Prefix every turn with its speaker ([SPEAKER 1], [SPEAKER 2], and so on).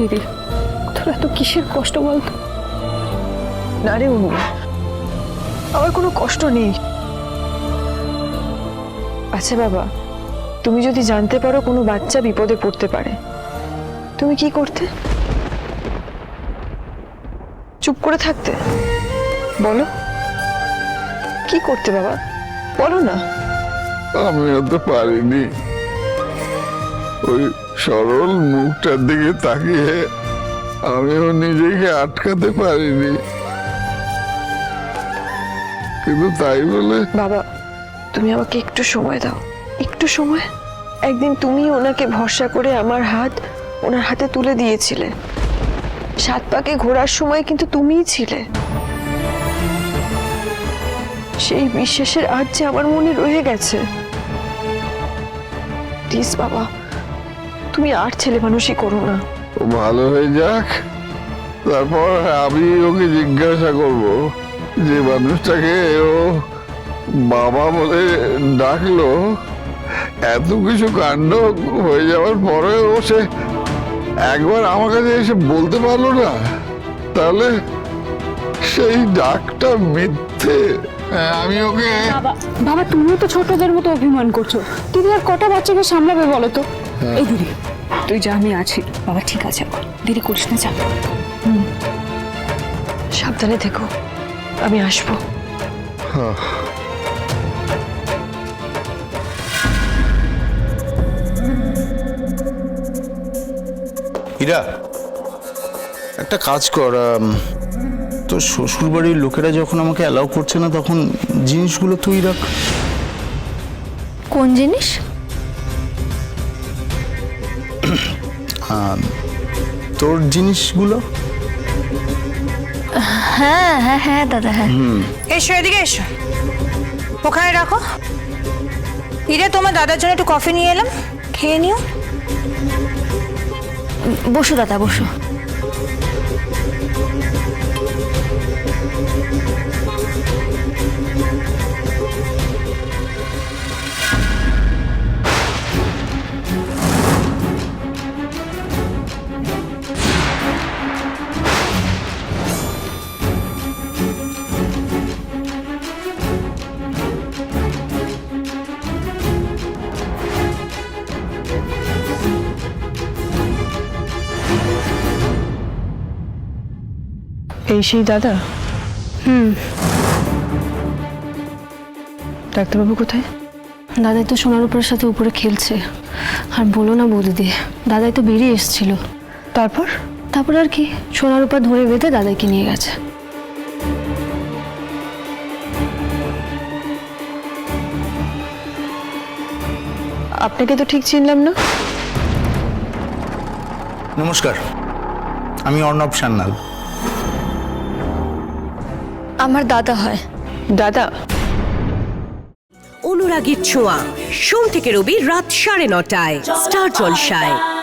[SPEAKER 1] দিদি তোর এত কিসের কষ্ট বলতো? না রে অনু আমার কোনো কষ্ট নেই। আচ্ছা বাবা তুমি যদি জানতে পারো কোনো বাচ্চা বিপদে পড়তে পারে তুমি কি করতে? চুপ করে থাকতে। বলো। কি করতে বাবা? বলো না।
[SPEAKER 2] আমিও তো পারিনি। ওই সরল মুখটার দিকে তাকিয়ে আমিও নিজেকে আটকাতে পারিনি। কিন্তু তাই বলে
[SPEAKER 1] বাবা, তুমি আমাকে একটু সময় দাও। একটু সময়? একদিন তুমি ওনাকে ভরসা করে আমার হাত ওনার হাতে তুলে দিয়েছিলে। সাত পাকে ঘোরার সময় কিন্তু তুমিই ছিলে। সেই বিশ্বাসের আজ যে আমার মনে রয়ে গেছে। প্লিজ বাবা তুমি আর ছেলে মানুষই করো না।
[SPEAKER 2] ও ভালো হয়ে যাক। তারপর আমি ওকে জিজ্ঞাসা করব যে মানুষটাকে ও বাবা বলে ডাকলো। এত কিছু কাণ্ড হয়ে যাওয়ার পরে ও সে একবার আমার কাছে এসে বলতে পারল না। তাহলে সেই ডাকটা মিথ্যে। আমি ওকে
[SPEAKER 3] বাবা বাবা তুমিও তো ছোটদের মতো অভিমান করছ। দিদি আর কটা বাচ্চাকে সামলাবে বলো তো? এই দিদি তুই যা আমি আছি। বাবা ঠিক আছে। দেরি করিস না যা।
[SPEAKER 1] সাবধানে থেকো। আমি আসব।
[SPEAKER 4] হীরা একটা কাজ কর শ্বশুরবাড়ির লোকেরা যখন আমাকে অ্যালাউ করছে না তখন জিনিসগুলো তুই রাখ
[SPEAKER 5] কোন জিনিস?
[SPEAKER 4] তোর জিনিসগুলো?
[SPEAKER 5] হ্যাঁ হ্যাঁ হ্যাঁ দাদা হ্যাঁ।
[SPEAKER 6] এসো এদিকে এসো। ওখানে রাখো। ইরে তোমার দাদার জন্য একটু কফি নিয়ে এলাম। খেয়ে নিও।
[SPEAKER 5] বসো দাদা বসো।
[SPEAKER 1] এই সেই দাদা? হুম। ডাক্তারবাবু কোথায়?
[SPEAKER 5] দাদাই তো সোনার উপরের সাথে উপরে খেলছে। আর বলো না বৌদিদি দাদাই তো বেরিয়ে এসেছিল।
[SPEAKER 1] তারপর?
[SPEAKER 5] তারপর আর কি সোনার উপর ধরে বেঁধে দাদাইকে নিয়ে গেছে।
[SPEAKER 1] আপনাকে তো ঠিক চিনলাম না।
[SPEAKER 4] নমস্কার আমি অর্ণব সান্যাল।
[SPEAKER 5] আমার দাদা হয়।
[SPEAKER 1] দাদা?
[SPEAKER 7] অনুরাগীর ছোঁয়া। সোম থেকে রবি রাত সাড়ে নটায়। স্টার জলসায়।